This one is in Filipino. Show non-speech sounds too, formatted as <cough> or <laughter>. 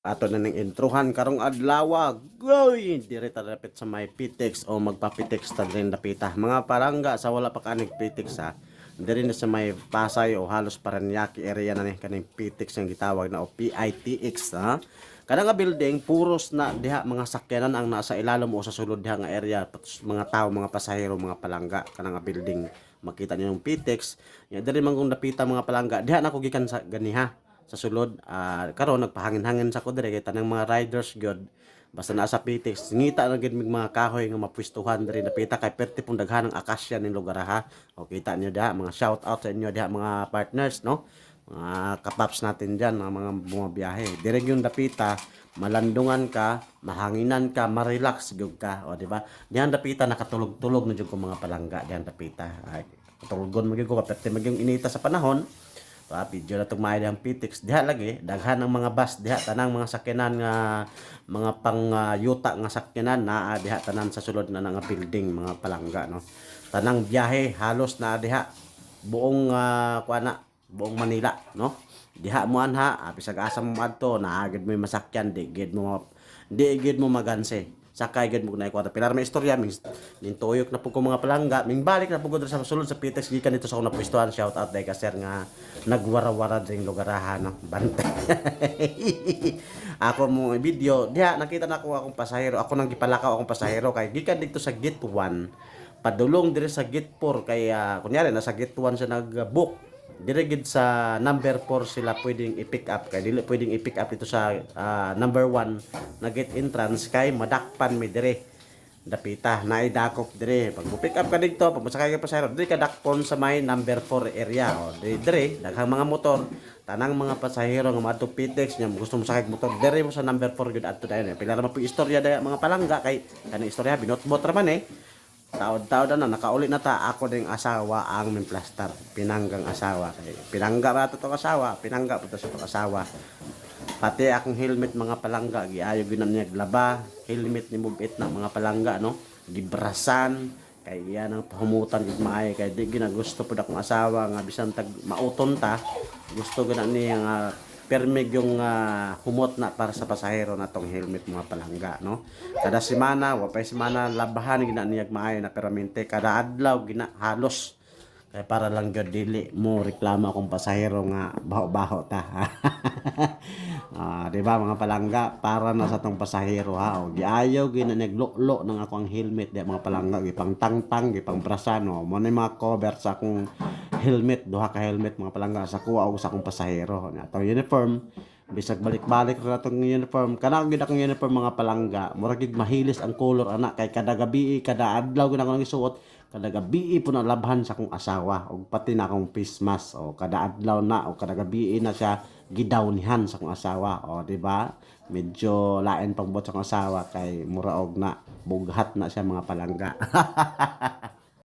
Ato na ning introhan karong adlaw. Goy, dire ta dapat sa may Pitex o magpa-Pitex ta din dapita. Mga parangga sa wala pa kanig Pitex ha. Dire na sa may Pasay o halos Paranaque area na ni kaning Pitex ang gitawag na o PITX ha. Kada nga building puros na diha mga sakyanan ang nasa ilalom o sa sulod diha nga area mga tao, mga pasahero, mga palangga kana nga building makita niyo yung Pitex. Ya dire man kung dapita mga palangga diha na ko gikan sa ganiha sa sulod ah karon nagpahangin-hangin sa ko dire kay tanang mga riders gyud basta naa sa Pitex ngita na mig mga kahoy nga mapwistuhan diri napita kay perti pong daghan ng akasya ning lugar ha o kita niyo diha mga shout out sa inyo diha mga partners no? Mga kapaps natin diyan mga mga bumabiyahe. Dire yung dapita malandungan ka mahanginan ka ma-relax gyud ka o di ba? Diyan dapita nakatulog-tulog na jud ko mga palangga diyan dapita ay tulogon magyud ko kaperte magyong inita sa panahon Pa, video na mga ang Pitex. Diha lagi, daghan ng mga bus, diha tanang mga sakyanan nga mga pang ah, yuta nga sakyanan naa diha tanan sa sulod na nga building mga palangga no. Tanang biyahe halos na diha buong uh, kuana, buong Manila no. Diha mo anha, ah, bisag asa mo adto naagid mo masakyan di gid mo di gid mo maganse sakay gid mo na ikwata pilar may istorya ming tuyok na pug ko mga palangga. Ming balik na pug ko sa sulod sa Pitex gikan dito sa una pwestuhan. Shout out ka sir nga nagwara-wara ding lugarahan no? Bantay <laughs> ako mo video. Diha nakita na ako akong pasahero. Ako nang gipalakaw akong pasahero. Kay gikan dito sa gate 1 padulong diri sa gate 4 kay ah, kunyari nasa gate 1 siya nag-book dire gid sa number 4 sila pwedeng i-pick up. Kay dili pwedeng i-pick up dito sa ah, number 1 na gate entrance. Kay madakpan mi dire. Dapita na idakop dire. Pag pick up ka dito pag masakay ka pasahero dire ka dakpon sa may number 4 area. O dire dire daghang mga motor tanang mga pasahero nga madto Pitex nya gusto mo sakay motor dire mo sa number 4 gud adto dayon pila ra po istorya daya mga palangga kay kani istorya binotbot ra man eh Taod-taod na nakauli na ta. Ako ding asawa ang mimplastar pinanggang asawa. Kay pinangga ra to asawa? Pinangga po to sa asawa? Pati akong helmet mga palangga giayo gyud niya glaba helmet ni mubit na mga palangga no? Gibrasan. Kay iyan ang pahumutan gid maayo. Kay di ginagusto pud akong asawa nga bisan tag mauton ta. Gusto gina niya nga permig yung ah, humot na para sa pasahero na tong helmet mga palangga no? Kada semana wa pa semana labahan gina niya maayo na peramente. Kada adlaw gina halos. Kaya para lang gyud dili mo reklamo akong pasahero nga baho-baho ta <laughs> Ah, di ba mga palangga? Para na sa tong pasahero ha. O giayaw gina naglulo ng ako ang helmet. Di mga palangga gipang tangtang gipang brasan. No. Mo na mga cover sa akong helmet duha ka helmet mga palangga sa kuha o sa akong pasahero. Na tong uniform bisag balik-balik ra tong uniform. Kana gid akong uniform mga palangga. Murag gid mahilis ang color ana kay kada gabi kada adlaw gid ako nang isuot. Kada gabi po na labhan sa akong asawa. Ug pati na akong face mask. O kada adlaw na o kada gabi na siya gidawnihan sa akong asawa. O di ba? Medyo lain pang sa akong asawa kay mura og na bughat na siya mga palangga <laughs>